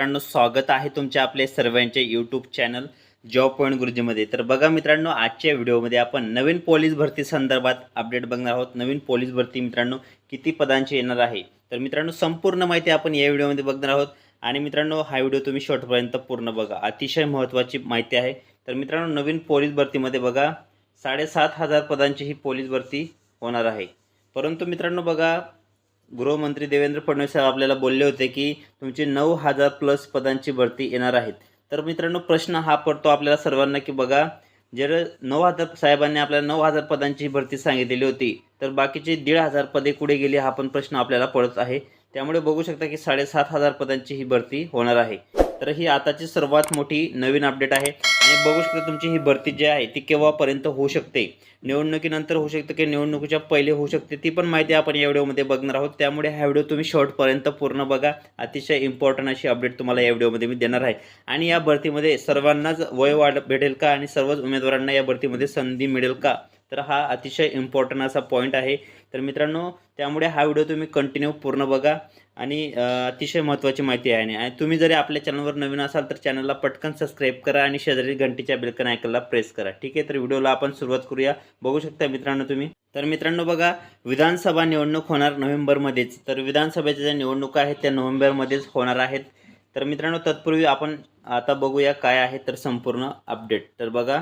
मित्रांनो स्वागत आहे तुमच्या आपले सर्वांचे यूट्यूब चॅनल जॉब पॉईंट गुरुजीमध्ये तर बघा मित्रांनो आजच्या व्हिडिओमध्ये आपण नवीन पोलीस भरती संदर्भात अपडेट बघणार आहोत. नवीन पोलीस भरती मित्रांनो किती पदांची येणार आहे? तर मित्रांनो संपूर्ण माहिती आपण या व्हिडिओमध्ये बघणार आहोत. आणि मित्रांनो हा व्हिडिओ तुम्ही शेवटपर्यंत पूर्ण बघा. अतिशय महत्त्वाची माहिती आहे. तर मित्रांनो नवीन पोलीस भरतीमध्ये बघा साडेसात हजार पदांची ही पोलीस भरती होणार आहे. परंतु मित्रांनो बघा गृहमंत्री देवेंद्र फडणवीस साहेब आपल्याला बोलले होते की तुमची नऊ हजार प्लस पदांची भरती येणार आहेत. तर मित्रांनो प्रश्न हा पडतो आपल्याला सर्वांना की बघा जर नऊ हजार साहेबांनी आपल्याला नऊ हजार पदांची भरती सांगितलेली होती तर बाकीचे दीड हजार पदे कुठे गेली हा पण प्रश्न आपल्याला पडत आहे. त्यामुळे बघू शकता की साडेसात हजार पदांची ही भरती होणार आहे. तर ही आताची सर्वात मोठी नवीन अपडेट आहे. आणि बघू शकता तुमची ही भरती जी आहे ती केव्हापर्यंत होऊ शकते? निवडणुकीनंतर होऊ शकते की निवडणुकीच्या पहिले होऊ शकते ती पण माहिती आपण या व्हिडिओमध्ये बघणार आहोत. त्यामुळे हा व्हिडिओ तुम्ही शॉर्टपर्यंत पूर्ण बघा. अतिशय इम्पॉर्टंट अशी अपडेट तुम्हाला या व्हिडिओमध्ये मी देणार आहे. आणि या भरतीमध्ये सर्वांनाच वय वाढ भेटेल का? आणि सर्वच उमेदवारांना या भरतीमध्ये संधी मिळेल का? तर हा अतिशय इम्पॉर्टंट असा पॉईंट आहे. तर मित्रांनो त्यामुळे हा व्हिडिओ तुम्ही कंटिन्यू पूर्ण बघा. आणि अतिशय महत्त्वाची माहिती आहे आणि तुम्ही जरी आपल्या चॅनलवर नवीन असाल तर चॅनलला पटकन सबस्क्राईब करा आणि शेजारी घंटीच्या बिलकन ऐकायला प्रेस करा. ठीक आहे? तर व्हिडिओला आपण सुरुवात करूया. बघू शकता मित्रांनो तुम्ही. तर मित्रांनो बघा विधानसभा निवडणूक होणार नोव्हेंबरमध्येच. तर विधानसभेच्या ज्या निवडणुका आहेत त्या नोव्हेंबरमध्येच होणार आहेत. तर मित्रांनो तत्पूर्वी आपण आता बघूया काय आहे तर संपूर्ण अपडेट. तर बघा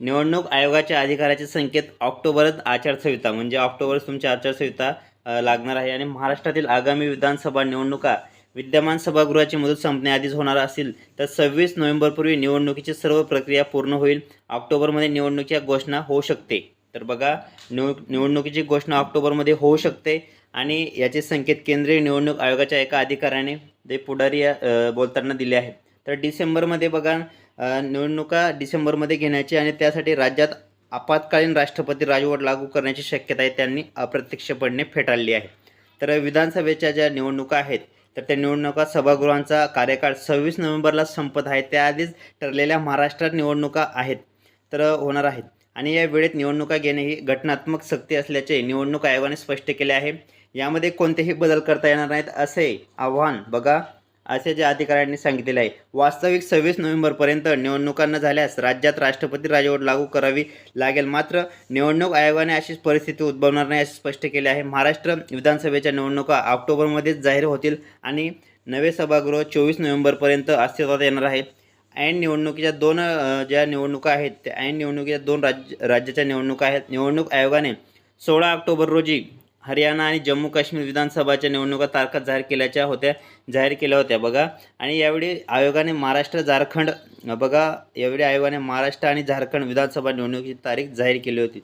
निवडणूक आयोगाच्या अधिकाराचे संकेत ऑक्टोबरच आचारसंहिता म्हणजे ऑक्टोबरच तुमची आचारसंहिता लागणार आहे. आणि महाराष्ट्रातील आगामी विधानसभा निवडणुका विद्यमान सभागृहाची मुदत संपण्याआधीच होणार असेल तर सव्वीस नोव्हेंबरपूर्वी निवडणुकीची सर्व प्रक्रिया पूर्ण होईल. ऑक्टोबरमध्ये निवडणुकीची घोषणा होऊ शकते. तर बघा निव निवडणुकीची घोषणा ऑक्टोबरमध्ये होऊ शकते. आणि याचे संकेत केंद्रीय निवडणूक आयोगाच्या एका अधिकाऱ्याने ते पुढारी बोलताना दिले आहेत. तर डिसेंबरमध्ये बघा निवडणुका डिसेंबरमध्ये घेण्याची आणि त्यासाठी राज्यात आपत्कालीन राष्ट्रपती राजवट लागू करण्याची शक्यता आहे त्यांनी अप्रत्यक्षपणे फेटाळली आहे. तर विधानसभेच्या ज्या निवडणुका आहेत तर त्या निवडणुका सभागृहांचा कार्यकाळ सव्वीस नोव्हेंबरला संपत आहे. त्याआधीच ठरलेल्या महाराष्ट्रात निवडणुका आहेत तर होणार आहेत. आणि या वेळेत निवडणुका घेणे ही घटनात्मक सक्ती असल्याचे निवडणूक आयोगाने स्पष्ट केले आहे. यामध्ये कोणतेही बदल करता येणार नाहीत असे आव्हान बघा. असे जे अधिकाऱ्यांनी सांगितलेले आहे. वास्तविक सव्वीस नोव्हेंबरपर्यंत निवडणुका न झाल्यास राज्यात राष्ट्रपती राजवट लागू करावी लागेल. मात्र निवडणूक आयोगाने अशी परिस्थिती उद्भवणार नाही असे स्पष्ट केले आहे. महाराष्ट्र विधानसभेच्या निवडणुका ऑक्टोबरमध्येच जाहीर होतील आणि नवे सभागृह चोवीस नोव्हेंबरपर्यंत अस्तित्वात येणार आहे. ऐन निवडणुकीच्या दोन ज्या निवडणुका आहेत त्या ऐन निवडणुकीच्या दोन राज्य राज्याच्या निवडणुका आहेत. निवडणूक आयोगाने सोळा ऑक्टोबर रोजी हरियाणा आणि जम्मू काश्मीर विधानसभाच्या निवडणुका तारखा जाहीर केल्याच्या होत्या जाहीर केल्या होत्या बघा. आणि यावेळी आयोगाने महाराष्ट्र झारखंड बघा यावेळी आयोगाने महाराष्ट्र आणि झारखंड विधानसभा निवडणुकीची तारीख जाहीर केली होती.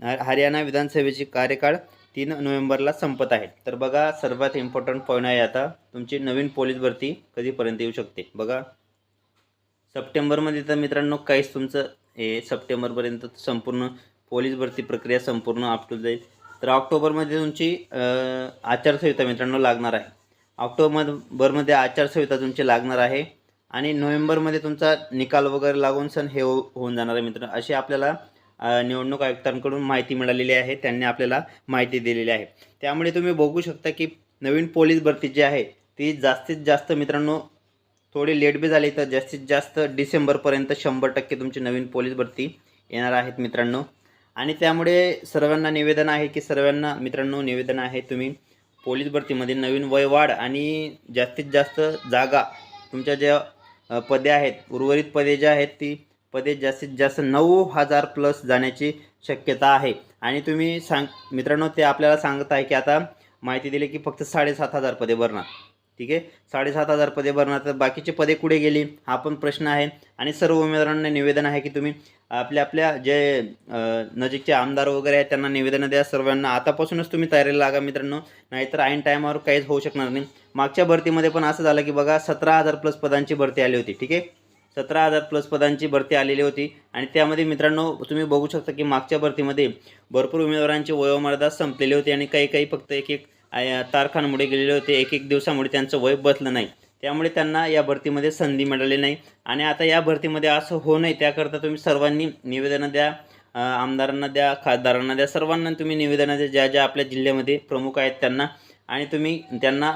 हरियाणा विधानसभेची कार्यकाळ तीन नोव्हेंबरला संपत आहे. तर बघा सर्वात इम्पॉर्टंट पॉईंट आहे आता. तुमची नवीन पोलीस भरती कधीपर्यंत येऊ शकते बघा. सप्टेंबरमध्ये तर मित्रांनो काहीच तुमचं हे सप्टेंबरपर्यंत संपूर्ण पोलीस भरती प्रक्रिया संपूर्ण अप टू जाईल तर ऑक्टोबरमध्ये तुमची आचारसंहिता मित्रांनो लागणार आहे. ऑक्टोबरमध्ये आचारसंहिता तुमची लागणार आहे आणि नोव्हेंबरमध्ये तुमचा निकाल वगैरे लागून सण हे हो होऊन जाणार आहे मित्रांनो. अशी आपल्याला निवडणूक आयुक्तांकडून माहिती मिळालेली आहे. त्यांनी आपल्याला माहिती दिलेली आहे. त्यामुळे तुम्ही बघू शकता की नवीन पोलीस भरती जी आहे ती जास्तीत जास्त मित्रांनो थोडी लेट बी झाली तर जास्तीत जास्त डिसेंबरपर्यंत शंभर टक्के तुमची नवीन पोलीस भरती येणार आहेत मित्रांनो. आणि त्यामुळे सर्वांना निवेदन आहे की सर्वांना मित्रांनो निवेदन आहे तुम्ही पोलीस भरतीमध्ये नवीन वयवाढ आणि जास्तीत जास्त जागा तुमच्या ज्या पदे आहेत उर्वरित पदे ज्या आहेत ती पदे जास्तीत जास्त नऊ हजार प्लस जाण्याची शक्यता आहे. आणि तुम्ही सांग मित्रांनो ते आपल्याला सांगत आहे की आता माहिती दिली की फक्त साडेसात हजार पदे भरणार. ठीक आहे? साडेसात हजार पदे भरणार तर बाकीचे पदे कुठे गेली? हा पण प्रश्न आहे. आणि सर्व उमेदवारांना निवेदन आहे की तुम्ही आपल्या आपल्या जे नजीकचे आमदार वगैरे आहेत त्यांना निवेदनं द्या सर्वांना. आतापासूनच तुम्ही तयारीला लागा मित्रांनो. नाहीतर ऐन टायमावर काहीच होऊ शकणार नाही. मागच्या भरतीमध्ये पण असं झालं की बघा सतरा हजार प्लस पदांची भरती आली होती ठीक आहे? सतरा हजार प्लस पदांची भरती आलेली होती. आणि त्यामध्ये मित्रांनो तुम्ही बघू शकता की मागच्या भरतीमध्ये भरपूर उमेदवारांची वयोमर्यादा संपलेली होती आणि काही काही फक्त एक एक तारखांमुळे गेलेले होते. एक एक दिवसामुळे त्यांचं वय बसलं नाही. त्यामुळे त्यांना या भरतीमध्ये संधी मिळाली नाही. आणि आता या भरतीमध्ये असं होऊ नये त्याकरता तुम्ही सर्वांनी निवेदनं द्या. आमदारांना द्या खासदारांना द्या. सर्वांना तुम्ही निवेदनं द्या ज्या ज्या आपल्या जिल्ह्यामध्ये प्रमुख आहेत त्यांना. आणि तुम्ही त्यांना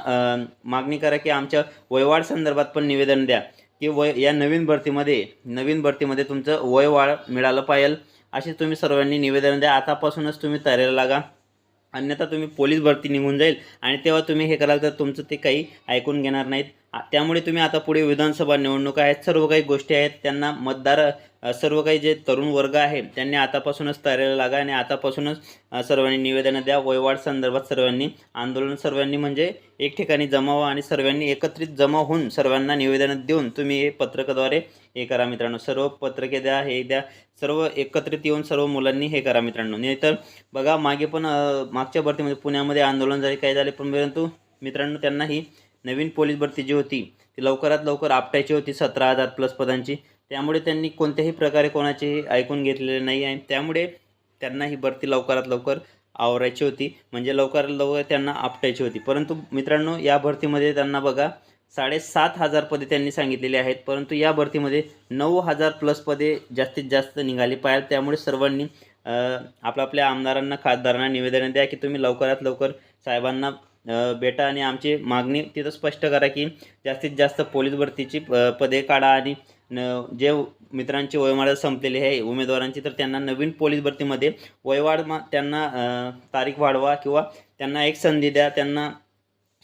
मागणी करा की आमच्या वयवाढ संदर्भात पण निवेदन द्या. की वय या नवीन भरतीमध्ये नवीन भरतीमध्ये तुमचं वयवाढ मिळालं पाहिजे. असे तुम्ही सर्वांनी निवेदन द्या. आतापासूनच तुम्ही तयारीला लागा. अन्यथा तुम्ही पोलीस भरती निघून जाईल आणि तेव्हा तुम्ही हे कराल तर तुमचं ते काही ऐकून घेणार नाहीत. त्यामुळे तुम्ही आता पुढे विधानसभा निवडणुका आहेत सर्व काही गोष्टी आहेत त्यांना मतदार सर्व काही जे तरुण वर्ग आहे त्यांनी आतापासूनच तयारीला लागा आणि आतापासूनच सर्वांनी निवेदनं द्या. वयवाढ संदर्भात सर्वांनी आंदोलन सर्वांनी म्हणजे एक ठिकाणी जमावं आणि सर्वांनी एकत्रित जमा होऊन सर्वांना निवेदनं देऊन तुम्ही हे पत्रकाद्वारे हे करा मित्रांनो. सर्व पत्रके द्या हे द्या सर्व एकत्रित येऊन सर्व मुलांनी हे करा मित्रांनो. नाहीतर बघा मागे पण मागच्या भरतीमध्ये पुण्यामध्ये आंदोलन झाले काय झाले पण परंतु मित्रांनो त्यांनाही नवीन पोलीस भरती जी होती ती लवकरात लवकर आपटायची होती सतरा हजार प्लस पदांची. त्यामुळे त्यांनी कोणत्याही प्रकारे कोणाचेही ऐकून घेतलेले नाही आहे. त्यामुळे त्यांना ही भरती लवकरात लवकर आवरायची होती. म्हणजे लवकरात लवकर त्यांना आपटायची होती. परंतु मित्रांनो या भरतीमध्ये त्यांना बघा साडेसात हजार पदे त्यांनी सांगितलेली आहेत. परंतु या भरतीमध्ये नऊ हजार प्लस पदे जास्तीत जास्त निघाली पाहिजे त्यामुळे सर्वांनी आपल्या आपल्या आमदारांना खासदारांना निवेदन द्या की तुम्ही लवकरात लवकर साहेबांना बेटा भेटा आणि आमची मागणी तिथं स्पष्ट करा की जास्तीत जास्त पोलीस भरतीची प- पदे काढा आणि न जे मित्रांची वयोमर्यादा संपलेली आहे उमेदवारांची तर त्यांना नवीन पोलीस भरतीमध्ये वयवाढ मा त्यांना तारीख वाढवा किंवा त्यांना एक संधी द्या त्यांना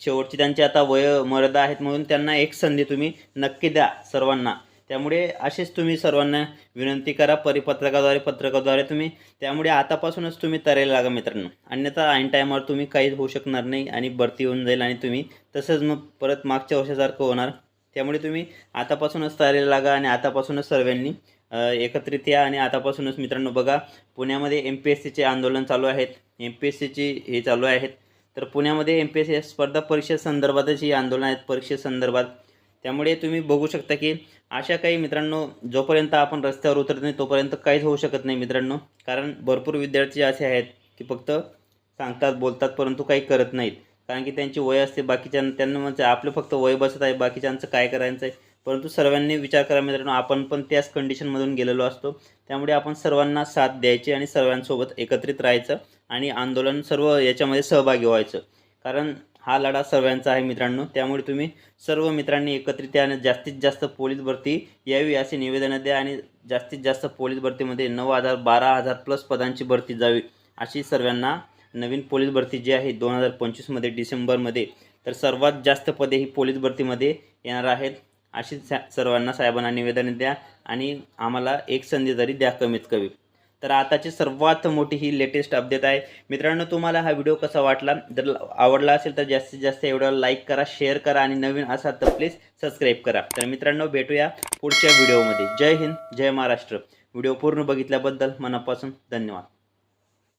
शेवटची त्यांची आता वय मर्यादा आहेत म्हणून त्यांना एक संधी तुम्ही नक्की द्या सर्वांना. त्यामुळे असेच तुम्ही सर्वांना विनंती करा परिपत्रकाद्वारे पत्रकाद्वारे तुम्ही. त्यामुळे आतापासूनच तुम्ही तरायला लागा मित्रांनो. अन्यथा ऐन टायमावर तुम्ही काहीच होऊ शकणार नाही आणि भरती होऊन जाईल आणि तुम्ही तसंच मग परत मागच्या वर्षासारखं होणार. त्यामुळे तुम्ही आतापासूनच तयारीला लागा आणि आतापासूनच सर्वांनी एकत्रित या आणि आतापासूनच मित्रांनो बघा पुण्यामध्ये एम पी एस सीचे आंदोलन चालू आहेत. एम पी एस सीची हे चालू आहेत. तर पुण्यामध्ये एम पी एस सी स्पर्धा परीक्षे संदर्भातच ही आंदोलन आहेत. परीक्षेसंदर्भात त्यामुळे तुम्ही बघू शकता की अशा काही मित्रांनो जोपर्यंत आपण रस्त्यावर उतरत नाही तोपर्यंत काहीच होऊ शकत नाही मित्रांनो. कारण भरपूर विद्यार्थी असे आहेत की फक्त सांगतात बोलतात परंतु काही करत नाहीत. कारण की त्यांची वय असते बाकीच्या त्यांना म्हणजे आपलं फक्त वय बसत आहे बाकीच्यांचं काय करायचं आहे परंतु सर्वांनी विचार करा मित्रांनो आपण पण त्याच कंडिशनमधून गेलेलो असतो. त्यामुळे आपण सर्वांना साथ द्यायची आणि सर्वांसोबत एकत्रित राहायचं आणि आंदोलन सर्व याच्यामध्ये सहभागी व्हायचं. कारण हा लढा सर्वांचा आहे मित्रांनो. त्यामुळे तुम्ही सर्व मित्रांनी एकत्रित आणि जास्तीत जास्त पोलीस भरती यावी असे निवेदनं द्या आणि जास्तीत जास्त पोलीस भरतीमध्ये नऊ हजार बारा हजार प्लस पदांची भरती जावी अशी सर्वांना नवीन पोलीस भरती जी आहे दोन हजार पंचवीसमध्ये डिसेंबरमध्ये तर सर्वात जास्त पदे ही पोलीस भरतीमध्ये येणार आहेत अशी सा सर्वांना साहेबांना निवेदन द्या आणि आम्हाला एक संधी जरी द्या कमीत कमी. तर आताची सर्वात मोठी ही लेटेस्ट अपडेट आहे. मित्रांनो तुम्हाला हा व्हिडिओ कसा वाटला? जर आवडला असेल तर जास्तीत जास्त एवढं लाईक करा शेअर करा आणि नवीन असाल तर प्लीज सबस्क्राईब करा. तर मित्रांनो भेटूया पुढच्या व्हिडिओमध्ये जय हिंद जय महाराष्ट्र. व्हिडिओ पूर्ण बघितल्याबद्दल मनापासून धन्यवाद.